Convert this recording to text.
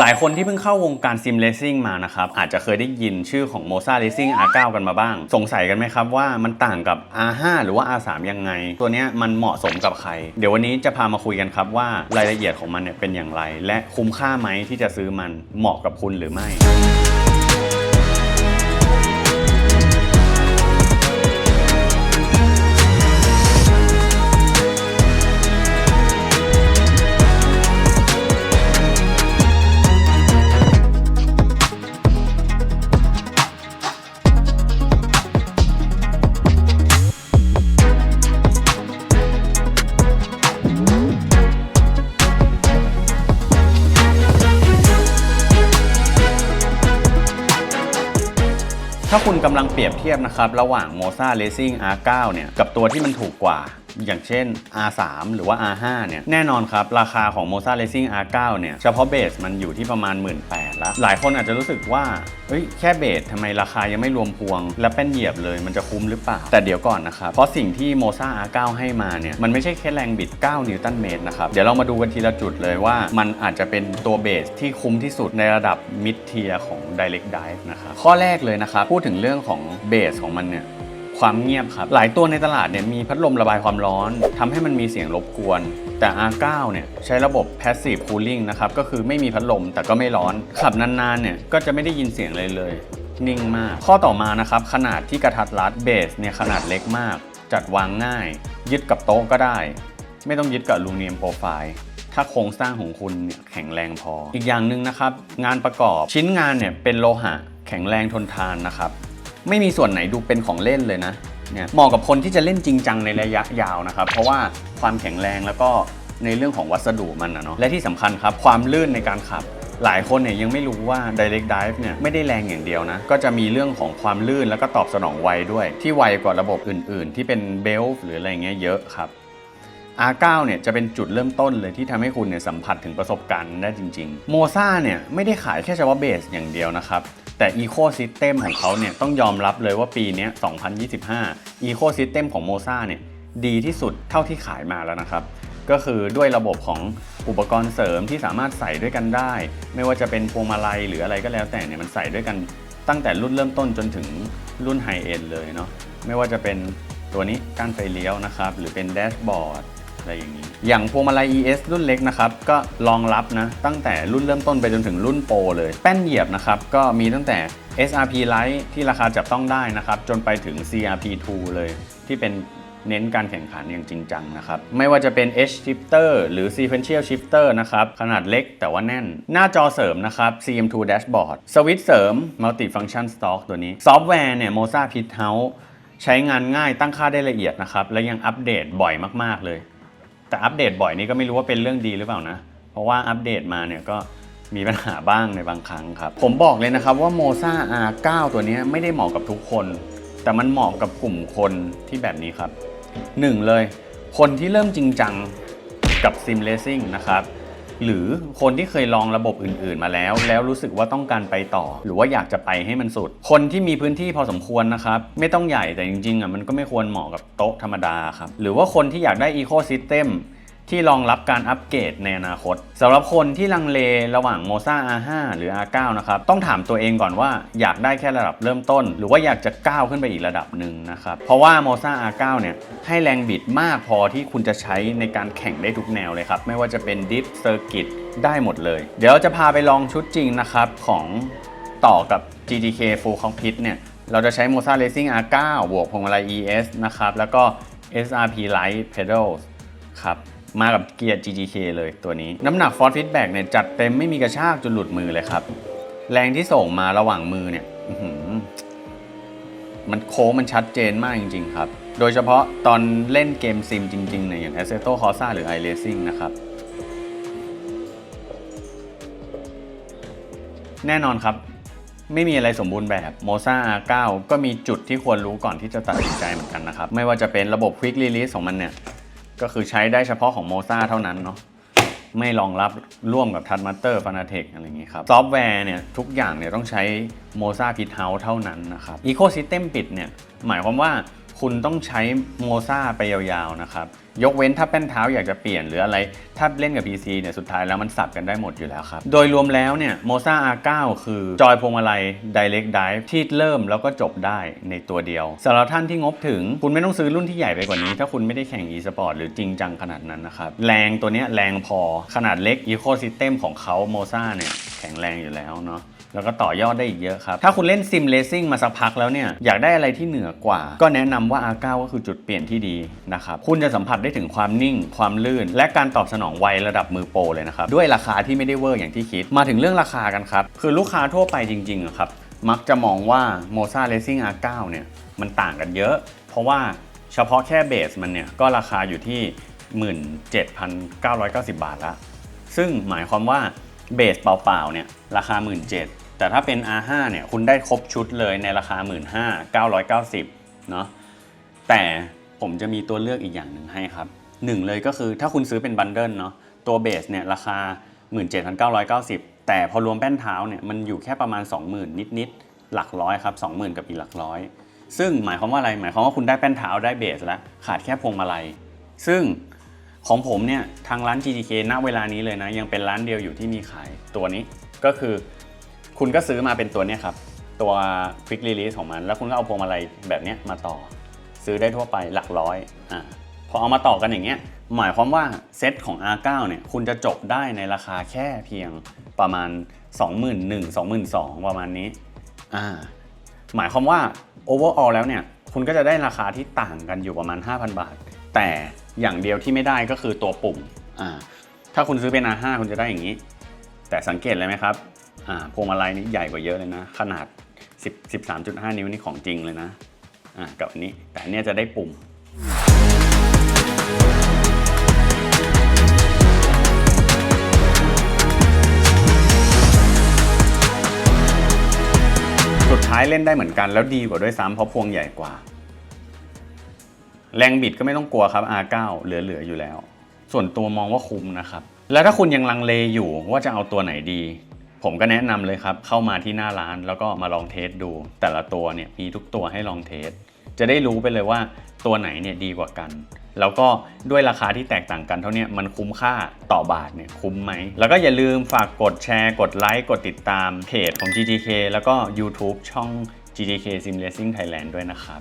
หลายคนที่เพิ่งเข้าวงการซิมเลสซิ่งมานะครับ อาจจะเคยได้ยินชื่อของ Moza Racing R9 กันมาบ้าง สงสัยกันไหมครับว่ามันต่างกับ R5 หรือว่า R3 ยังไง ตัวเนี้ยมันเหมาะสมกับใคร เดี๋ยววันนี้จะพามาคุยกันครับว่ารายละเอียดของมันเนี่ยเป็นอย่างไร และคุ้มค่าไหมที่จะซื้อมันเหมาะกับคุณหรือไม่ ถ้าคุณกำลังเปรียบเทียบนะครับ ระหว่าง m o ซ a Racing R9 เนี่ย กับตัวที่มันถูกกว่า อย่างเช่น R3 หรือว่า R5 เนี่ย แน่นอนครับ ราคาของ Moza Racing R9 เนี่ย เฉพาะเบสมันอยู่ที่ประมาณ 1 8ื่นแล้ว หลายคนอาจจะรู้สึกว่า เฮ้ย แค่เบสทำไมราคายังไม่รวมพวง และแป้นเหยียบเลยมันจะคุ้มหรือเปล่า แต่เดี๋ยวก่อนนะครับ เพราะสิ่งที่ Moza R9 ให้มาเนี่ย มันไม่ใช่แค่แรงบิด 9 นิวตันเมตรนะครับ เดี๋ยวเรามาดูกันทีละจุดเลยว่า มันอาจจะเป็นตัวเบสที่คุ้มที่สุดในระดับมิดเทียของ Direct Dive นะครับข้อแรกเลยนะครับพูดถึงเรื่องของเบสของมันเนี่ย ความเงียบครับ หลายตัวในตลาดเนี่ยมีพัดลมระบายความร้อนทำให้มันมีเสียงรบกวน แต่ R9 เนี่ยใช้ระบบ Passive Cooling นะครับ ก็คือไม่มีพัดลมแต่ก็ไม่ร้อน ขับนานๆเนี่ยก็จะไม่ได้ยินเสียงเลยเลย นิ่งมาก ข้อต่อมานะครับ ขนาดที่กระทัดรัดเบสเนี่ยขนาดเล็กมาก จัดวางง่าย ยึดกับโต๊ะก็ได้ ไม่ต้องยึดกับอลูมิเนียมโปรไฟล์ถ้าโครงสร้างของคุณเนี่ยแข็งแรงพอ อีกอย่างหนึ่งนะครับ งานประกอบชิ้นงานเนี่ยเป็นโลหะแข็งแรงทนทานนะครับ ไม่มีส่วนไหนดูเป็นของเล่นเลยนะเนี่ยเหมาะกับคนที่จะเล่นจริงจังในระยะยาวนะครับ เพราะว่าความแข็งแรงแล้วก็ในเรื่องของวัสดุมันนะเนาะและที่สำคัญครับ ความลื่นในการขับ หลายคนเนี่ยยังไม่รู้ว่า Direct Drive เนี่ยไม่ได้แรงอย่างเดียวนะ ก็จะมีเรื่องของความลื่นแล้วก็ตอบสนองไวด้วย ที่ไวกว่าระบบอื่น ๆ ที่เป็นเบลหรืออะไรเงี้ยเยอะครับ R9 เนี่ยจะเป็นจุดเริ่มต้นเลยที่ทำให้คุณเนี่ยสัมผัสถึงประสบการณ์ได้จริงๆ โมซาเนี่ยไม่ได้ขายแค่เฉพาะเบสอย่างเดียวนะครับ แต่ Ecosystem ของเขาเนี่ยต้องยอมรับเลยว่าปีนี้ 2025 Ecosystem ของโมซาเนี่ยดีที่สุดเท่าที่ขายมาแล้วนะครับ ก็คือด้วยระบบของอุปกรณ์เสริมที่สามารถใส่ด้วยกันได้ ไม่ว่าจะเป็นพวงมาลัยหรืออะไรก็แล้วแต่เนี่ยมันใส่ด้วยกันตั้งแต่รุ่นเริ่มต้นจนถึงรุ่นไฮเอ็นเลยเนาะไม่ว่าจะเป็นตัวนี้ก้านไฟเลี้ยวนะครับหรือเป็นแดชบอร์ด อะไรอย่างนี้ อย่างพวงมาลัย ES รุ่นเล็กนะครับ ก็รองรับนะ ตั้งแต่รุ่นเริ่มต้นไปจนถึงรุ่นโปรเลย แป้นเหยียบนะครับ ก็มีตั้งแต่ SRP Lite ที่ราคาจับต้องได้นะครับ จนไปถึง CRP2 เลย ที่เป็นเน้นการแข่งขันอย่างจริงจังนะครับ ไม่ว่าจะเป็น H shifter หรือ sequential shifter นะครับ ขนาดเล็กแต่ว่าแน่น หน้าจอเสริมนะครับ CM2 dashboard สวิตช์เสริม multi function stock ตัวนี้ ซอฟต์แวร์เนี่ย Moza Pit House ใช้งานง่ายตั้งค่าได้ละเอียดนะครับ และยังอัปเดตบ่อยมาก ๆ เลย แต่อัปเดตบ่อยนี่ก็ไม่รู้ว่าเป็นเรื่องดีหรือเปล่านะ เพราะว่าอัปเดตมาเนี่ยก็มีปัญหาบ้างในบางครั้งครับ ผมบอกเลยนะครับว่า Moza R9 ตัวนี้ไม่ได้เหมาะกับทุกคน แต่มันเหมาะกับกลุ่มคนที่แบบนี้ครับหนึ่งเลย คนที่เริ่มจริงจังกับซิมเลสซิ่งนะครับ หรือคนที่เคยลองระบบอื่น ๆ มาแล้ว แล้วรู้สึกว่าต้องการไปต่อ หรือว่าอยากจะไปให้มันสุด คนที่มีพื้นที่พอสมควรนะครับ ไม่ต้องใหญ่แต่จริงๆอะมันก็ไม่ควรเหมาะกับโต๊ะธรรมดาครับหรือว่าคนที่อยากได้อีโคซิสเต็ม ที่รองรับการอัปเกรดในอนาคตสำหรับคนที่ลังเลระหว่าง Moza R5 หรือ R9 นะครับ ต้องถามตัวเองก่อนว่าอยากได้แค่ระดับเริ่มต้น หรือว่าอยากจะก้าวขึ้นไปอีกระดับหนึ่งนะครับ เพราะว่า Moza R9 เนี่ยให้แรงบิดมากพอที่คุณจะใช้ในการแข่งได้ทุกแนวเลยครับ ไม่ว่าจะเป็นดิฟเซอร์กิตได้หมดเลย เดี๋ยวจะพาไปลองชุดจริงนะครับของต่อกับ GTK Full Cockpit เนี่ยเราจะใช้ Moza Racing R9 บวกพวงมาลัย ES นะครับแล้วก็ SRP Light Pedals ครับ มากับเกียร์ GGK เลยตัวนี้ น้ำหนัก Force Feedback เนี่ยจัดเต็มไม่มีกระชากจนหลุดมือเลยครับ แรงที่ส่งมาระหว่างมือเนี่ยมันโค้งมันชัดเจนมากจริง ๆ ครับ โดยเฉพาะตอนเล่นเกมซิมจริงๆเนี่ยอย่าง Assetto Corsa หรือ iRacing นะครับ แน่นอนครับไม่มีอะไรสมบูรณ์แบบ Moza R9 ก็มีจุดที่ควรรู้ก่อนที่จะตัดสินใจเหมือนกันนะครับ ไม่ว่าจะเป็นระบบ Quick Release ของมันเนี่ย ก็คือใช้ได้เฉพาะของ Moza เท่านั้นเนาะไม่รองรับร่วมกับ t o u c h Master Fanatec อะไรอย่างงี้ครับ ซอฟต์แวร์เนี่ย ทุกอย่างเนี่ยต้องใช้ Moza Pit House เท่านั้นนะครับ Ecosystem ปิดเนี่ย หมายความว่า คุณต้องใช้ Moza ไปยาวๆนะครับ ยกเว้นถ้าแป้นเท้าอยากจะเปลี่ยนหรืออะไร ถ้าเล่นกับ PC เนี่ยสุดท้ายแล้วมันสับกันได้หมดอยู่แล้วครับ โดยรวมแล้วเนี่ย Moza R9 คือจอยพวงมาลัย Direct Drive ที่เริ่มแล้วก็จบได้ในตัวเดียวสำหรับท่านที่งบถึง คุณไม่ต้องซื้อรุ่นที่ใหญ่ไปกว่านี้ ถ้าคุณไม่ได้แข่ง e-sport หรือจริงจังขนาดนั้นนะครับ แรงตัวเนี้ยแรงพอขนาดเล็ก Ecosystem ของเขา Moza เนี่ยแข็งแรงอยู่แล้วเนาะ แล้วก็ต่อยอดได้อีกเยอะครับ ถ้าคุณเล่นซิมเลซิ่งมาสักพักแล้วเนี่ย อยากได้อะไรที่เหนือกว่า ก็แนะนำว่า R9 ก็คือจุดเปลี่ยนที่ดีนะครับ คุณจะสัมผัสได้ถึงความนิ่ง ความลื่น และการตอบสนองไวระดับมือโปรเลยนะครับ ด้วยราคาที่ไม่ได้เวอร์อย่างที่คิด มาถึงเรื่องราคากันครับ คือลูกค้าทั่วไปจริงๆครับ มักจะมองว่า Moza Racing R9 เนี่ยมันต่างกันเยอะ เพราะว่าเฉพาะแค่เบสมันเนี่ยก็ราคาอยู่ที่ 17,990 บาทละซึ่งหมายความว่าเบสเปล่าๆเนี่ยราคา 17,000 แต่ถ้าเป็น R5 เนี่ยคุณได้ครบชุดเลยในราคา 15,990เนาะแต่ผมจะมีตัวเลือกอีกอย่างหนึ่งให้ครับหนึ่งเลยก็คือถ้าคุณซื้อเป็นบันเดิลเนาะตัวเบสเนี่ยราคา 17,990 แต่พอรวมแป้นเท้าเนี่ยมันอยู่แค่ประมาณ 20,000 นิดๆหลักร้อยครับ 20,000 กับอีกหลักร้อย ซึ่งหมายความว่าอะไรหมายความว่าคุณได้แป้นเท้าได้เบสแล้วขาดแค่พวงมาลัย ซึ่งของผมเนี่ยทางร้าน GTK ณเวลานี้เลยนะยังเป็นร้านเดียวอยู่ที่มีขายตัวนี้ก็คือ คุณก็ซื้อมาเป็นตัวนี้ครับ ตัว Quick Release ของมัน แล้วคุณก็เอาพวงมาลัยแบบนี้มาต่อ ซื้อได้ทั่วไปหลักร้อยอ่าพอเอามาต่อกันอย่างเงี้ยหมายความว่าเซตของ R9 เนี่ยคุณจะจบได้ในราคาแค่เพียงประมาณ 21,000 22,000ประมาณนี้อ่าหมายความว่า overall แล้วเนี่ยคุณก็จะได้ราคาที่ต่างกันอยู่ประมาณ 5,000 บาท แต่อย่างเดียวที่ไม่ได้ก็คือตัวปุ่มอ่าถ้าคุณซื้อเป็น R5 คุณจะได้อย่างนี้ แต่สังเกตเลยไหมครับ พวงมาลัยนี้ใหญ่กว่าเยอะเลยนะ ขนาด 10 13.5 นิ้วนี่ของจริงเลยนะกับอันนี้ แต่อันนี้จะได้ปุ่มสุดท้ายเล่นได้เหมือนกันแล้วดีกว่าด้วยซ้ำเพราะพวงใหญ่กว่า แรงบิดก็ไม่ต้องกลัวครับ R9 เหลือๆอยู่แล้ว ส่วนตัวมองว่าคุ้มนะครับ แล้วถ้าคุณยังลังเลอยู่ว่าจะเอาตัวไหนดี ผมก็แนะนำเลยครับ เข้ามาที่หน้าร้านแล้วก็มาลองเทสดู แต่ละตัวเนี่ยมีทุกตัวให้ลองเทส จะได้รู้ไปเลยว่าตัวไหนเนี่ยดีกว่ากัน แล้วก็ด้วยราคาที่แตกต่างกันเท่านี้มันคุ้มค่าต่อบาทเนี่ยคุ้มไหม แล้วก็อย่าลืมฝากกดแชร์ กดไลค์ กดติดตามเพจของ GTK แล้วก็ YouTube ช่อง GTK Sim Racing Thailand ด้วยนะครับ